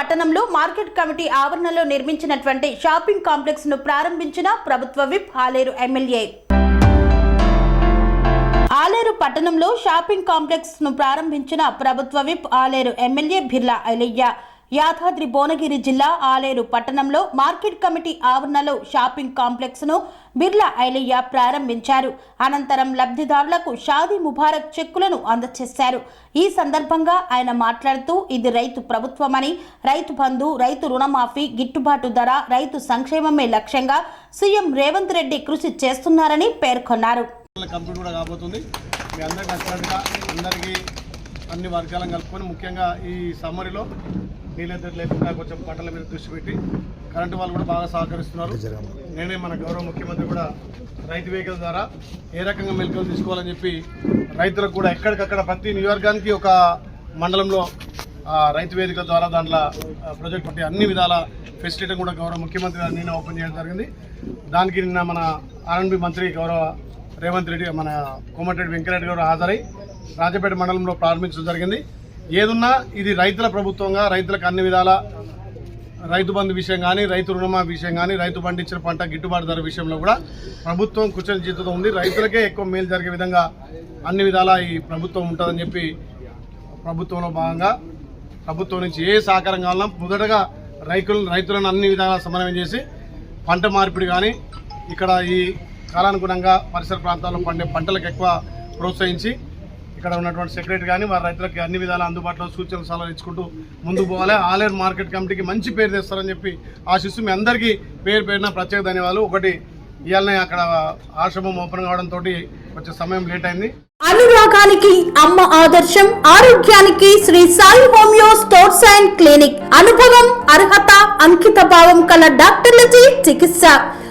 పట్టణంలో market committee ఆవరణలో నిర్మించినటువంటి షాపింగ్ కాంప్లెక్స్ను ప్రారంభించిన ప్రభుత్వ విప్ ఆలేరు ఎమ్మెల్యే. ఆలేరు పట్టణంలో షాపింగ్ కాంప్లెక్స్ను ప్రారంభించిన ప్రభుత్వ విప్ ఆలేరు ఎమ్మెల్యే బిర్లా ఐలయ్య. యాదాద్రి భువనగిరి జిల్లా ఆలేరు పట్టణంలో మార్కెట్ కమిటీ ఆవరణలో షాపింగ్ కాంప్లెక్స్ను బిర్లా ఐలయ్య ప్రారంభించారు. అనంతరం లబ్ధిదారులకు షాదీ ముబారక్ చెక్కులను అందజేశారు. ఈ సందర్భంగా ఆయన మాట్లాడుతూ ఇది రైతు ప్రభుత్వమని రైతు బంధు రైతు రుణమాఫీ గిట్టుబాటు ధర రైతు సంక్షేమమే లక్ష్యంగా సీఎం రేవంత్ రెడ్డి కృషి చేస్తున్నారని పేర్కొన్నారు. అన్ని వర్గాలను కలుపుకొని ముఖ్యంగా ఈ సమ్మరిలో నీళ్ళెద్దరు లేకుండా కొంచెం పంటల మీద దృష్టి పెట్టి కరెంటు వాళ్ళు కూడా బాగా సహకరిస్తున్నారు. నేనే మన గౌరవ ముఖ్యమంత్రి కూడా రైతు వెహికల్ ద్వారా ఏ రకంగా మెలకలు తీసుకోవాలని చెప్పి రైతులకు కూడా ఎక్కడికక్కడ ప్రతి నియోజకానికి ఒక మండలంలో రైతు వేదిక ద్వారా దాంట్లో ఆ, ప్రాజెక్ట్ పట్టి అన్ని విధాల ఫెసిలిటీ కూడా గౌరవ ముఖ్యమంత్రి గారు నిన్న ఓపెన్ చేయడం జరిగింది. దానికి నిన్న మన ఆర్ఎన్బి మంత్రి గౌరవ రేవంత్ రెడ్డి మన కోమటిరెడ్డి వెంకరెడ్డి గారు హాజరై రాజపేట మండలంలో ప్రారంభించడం జరిగింది. ఏదున్నా ఇది రైతుల ప్రభుత్వంగా రైతులకు అన్ని విధాల రైతు బంధు విషయం కానీ రైతు రుణమా విషయం కానీ రైతు పండించిన పంట గిట్టుబాటు ధర విషయంలో కూడా ప్రభుత్వం కుచల జీతంతో ఉంది. రైతులకే ఎక్కువ మేలు జరిగే విధంగా అన్ని విధాలా ఈ ప్రభుత్వం ఉంటుందని చెప్పి ప్రభుత్వంలో భాగంగా ప్రభుత్వం నుంచి ఏ సహకారం కావాలన్నా మొదటగా రైతులను రైతులను అన్ని విధాలా సమన్వయం చేసి పంట మార్పిడి కానీ ఇక్కడ ఈ కాలానుగుణంగా పరిసర ప్రాంతాల్లో పండే పంటలకు ఎక్కువ ప్రోత్సహించి ఇక్కడ ఉన్నటువంటి సెక్రటరీ కానీ వారి రైతులకు అన్ని విధాల అందుబాటులో సూచనలు సలహాలు ఇచ్చుకుంటూ ముందుకు పోవాలి. ఆలేరు మార్కెట్ కమిటీకి మంచి పేరు తెస్తారని చెప్పి ఆశిస్తూ మీ అందరికీ పేరు పేరున ప్రత్యేక ధన్యవాదాలు. ఒకటి ఇవాళనే అక్కడ ఆశ్రమం ఓపెన్ కావడంతో కొంచెం సమయం లేట్ అయింది. అనురాగానికి అమ్మ ఆదర్శం ఆరోగ్యానికి Sri Sai homeo sports and clinic. అనుభవం అర్హత అంకిత భావం కల డాక్టర్లచే చికిత్స.